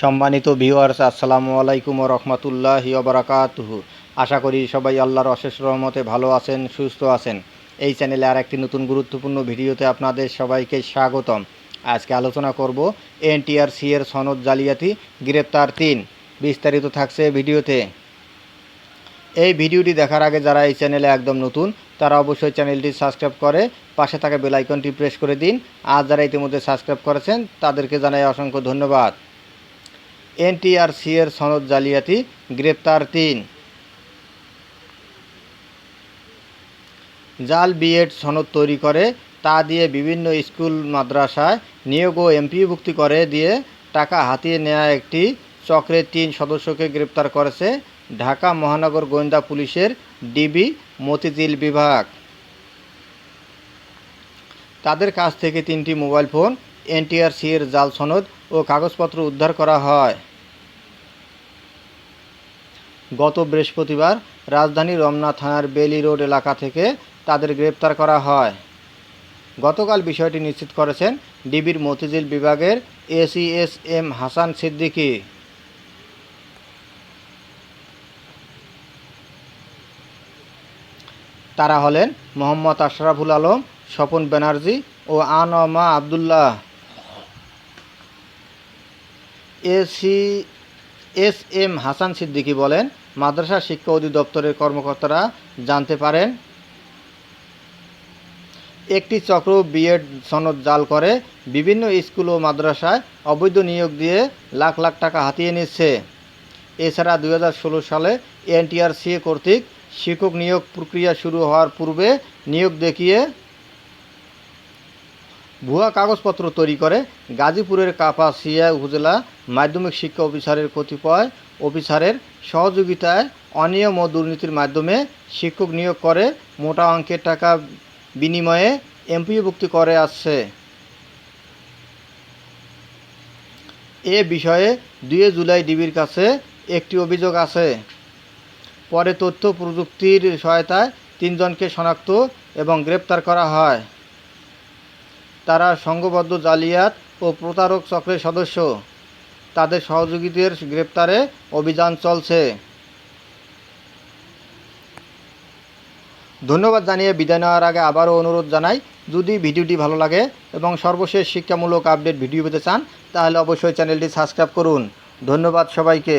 সম্মানিত ভিউয়ার্স আসসালামু আলাইকুম রহমতুল্লাহি বারাকাতুহু। আশা করি সবাই আল্লাহর অশেষ রহমতে ভালো আছেন, সুস্থ আছেন। এই চ্যানেলে আর একটি নতুন গুরুত্বপূর্ণ ভিডিওতে আপনাদের সবাইকে স্বাগতম। আজকে আলোচনা করব এনটিআরসি এর সনদ জালিয়াতি, গ্রেপ্তার তিন। বিস্তারিত থাকছে ভিডিওতে। এই ভিডিওটি দেখার আগে যারা এই চ্যানেলে একদম নতুন, তারা অবশ্যই চ্যানেলটি সাবস্ক্রাইব করে পাশে থাকা বেলাইকনটি প্রেস করে দিন। আর যারা ইতিমধ্যে সাবস্ক্রাইব করেছেন, তাদেরকে জানাই অসংখ্য ধন্যবাদ। এনটিআরসি এর সনদ জালিয়াতি, গ্রেপ্তার তিন। জাল বিএড সনদ তৈরি করে, তা দিয়ে বিভিন্ন স্কুল, মাদ্রাসায় নিয়োগ ও এমপিভুক্তি করে দিয়ে টাকা হাতিয়ে নেওয়া একটি চক্রের তিন সদস্যকে গ্রেপ্তার করেছে ঢাকা মহানগর গোয়েন্দা পুলিশের ডিবি মতিঝিল বিভাগ। তাদের কাছ থেকে তিনটি মোবাইল ফোন এনটিআরসি এর জাল সনদ ও কাগজপত্র উদ্ধার করা হয়। গত বৃহস্পতিবার রাজধানী রমনা থানার বেলি রোড এলাকা থেকে তাদের গ্রেপ্তার করা হয়। গতকাল বিষয়টি নিশ্চিত করেছেন ডিবির মতিঝিল বিভাগের এসিএস এম হাসান সিদ্দিকী। তারা হলেন মোহাম্মদ আশরাফুল আলম, স্বপন ব্যানার্জি ও আনমা আবদুল্লাহ। এসি এস এম হাসান সিদ্দিকী বলেন, মাদ্রাসা শিক্ষা অধিদপ্তরের কর্মকর্তারা জানতে পারেন, একটি চক্র বিএড সনদ জাল করে বিভিন্ন স্কুল ও মাদ্রাসায় অবৈধ নিয়োগ দিয়ে লাখ লাখ টাকা হাতিয়ে নিচ্ছে। এছাড়া দু হাজার ষোলো সালে এনটিআরসি কর্তৃক শিক্ষক নিয়োগ প্রক্রিয়া শুরু হওয়ার পূর্বে নিয়োগ দেখিয়ে ভুয়া কাগজপত্র তৈরি করে গাজীপুরের কাপাসিয়া উপজেলা মাধ্যমিক শিক্ষা অফিসারের কতিপয় অফিসারের সহযোগিতায় অনিয়ম ও দুর্নীতির মাধ্যমে শিক্ষক নিয়োগ করে, মোটা অঙ্কের টাকা বিনিময়ে এমপিভুক্তি করে আসছে। এ বিষয়ে দুই জুলাই ডিবির কাছে একটি অভিযোগ আছে। পরে তথ্য প্রযুক্তির সহায়তায় তিনজনকে শনাক্ত এবং গ্রেপ্তার করা হয়। তারা সংঘবদ্ধ জালিয়াত ও প্রতারক চক্রের সদস্য। তাদের সহযোগীদের গ্রেপ্তারে অভিযান চলছে। ধন্যবাদ জানিয়ে বিদায় নেওয়ার আগে আবারও অনুরোধ জানাই, যদি ভিডিওটি ভালো লাগে এবং সর্বশেষ শিক্ষামূলক আপডেট ভিডিও পেতে চান, তাহলে অবশ্যই চ্যানেলটি সাবস্ক্রাইব করুন। ধন্যবাদ সবাইকে।